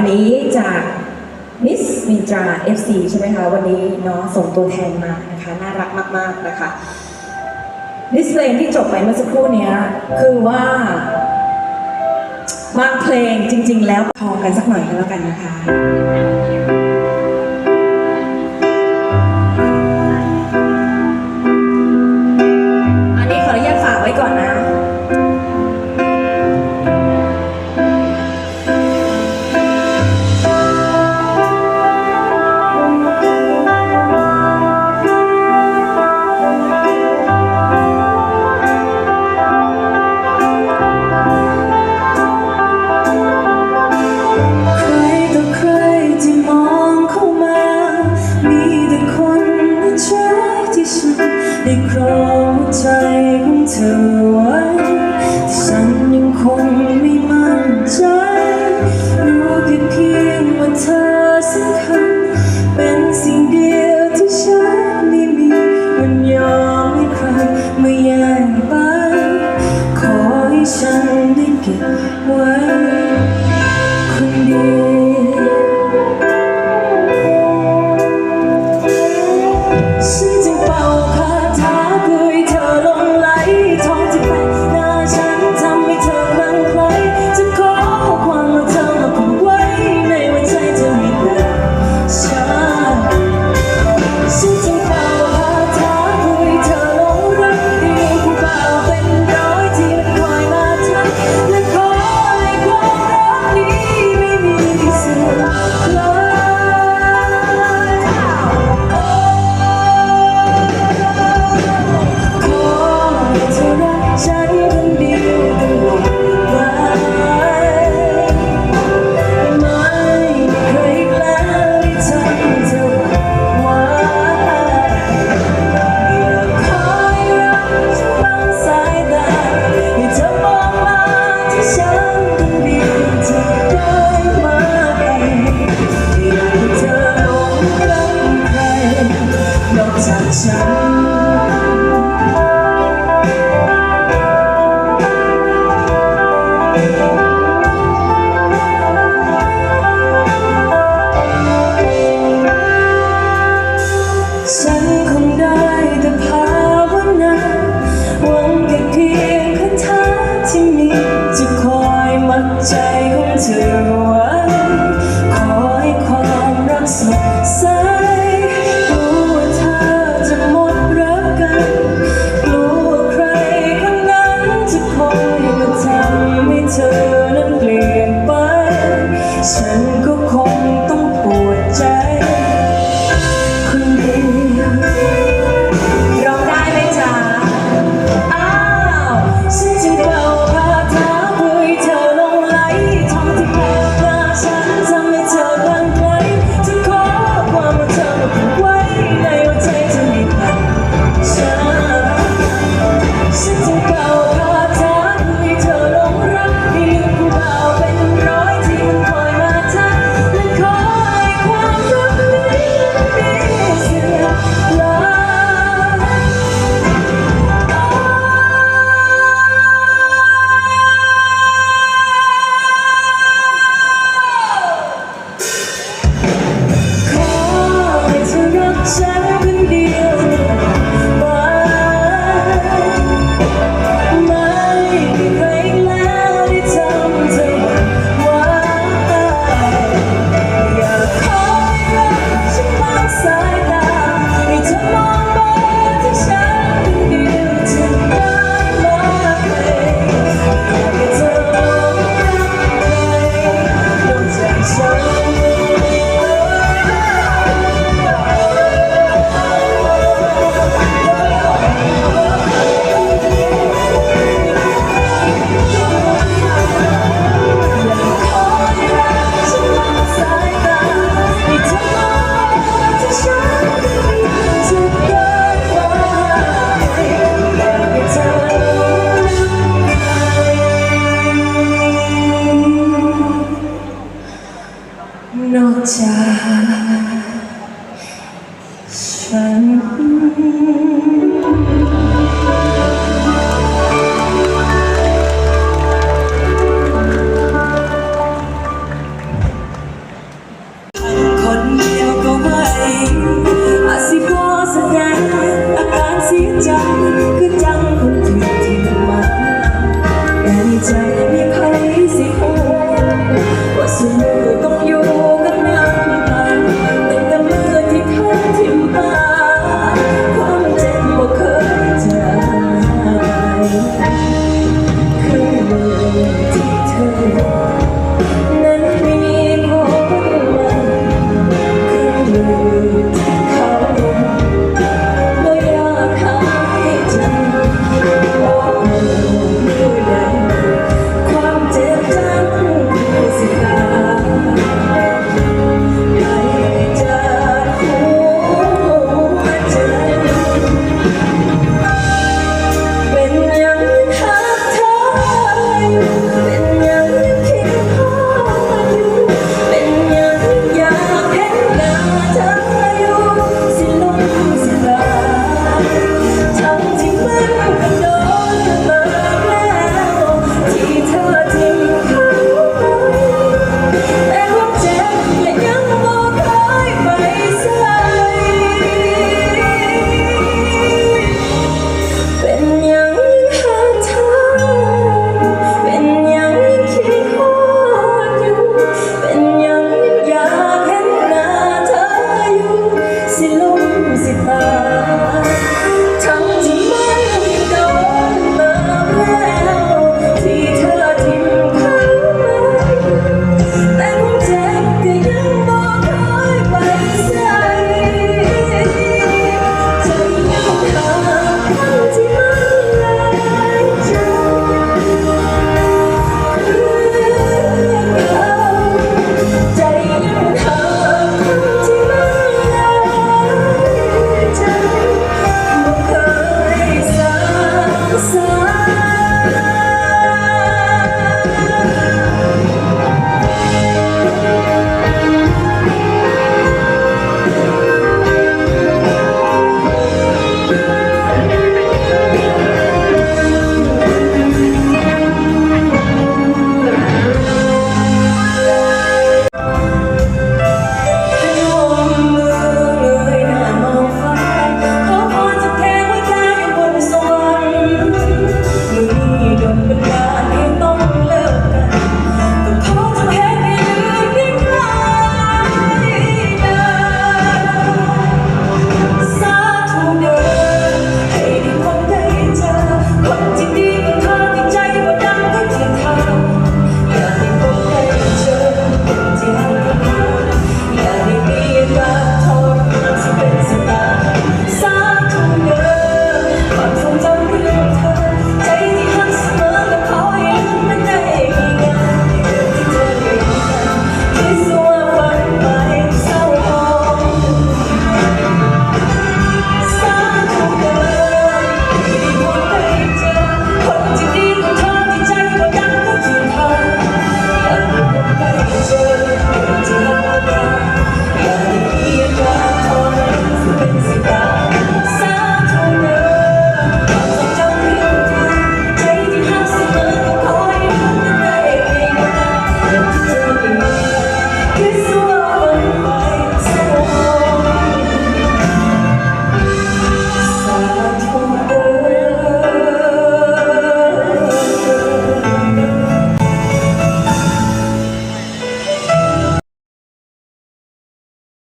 อันนี้จากมิสมินตรา FC ใช่ไหมคะวันนี้เนาะส่งตัวแทนมานะคะน่ารักมาก ๆ นะคะดิสเพลงที่จบไปเมื่อสักครู่นี้คือว่าบางเพลงจริง ๆ แล้วพอกันสักหน่อยก็แล้วกันนะคะ ได้ครองใจของเธอไว้ฉันยังคงไม่มั่นใจรู้แค่เพียงว่าเธอสำคัญเป็นสิ่งเดียวที่ฉันไม่มีมันยอมให้ใครไม่แย่งไปขอให้ฉันได้เก็บไว้ sáng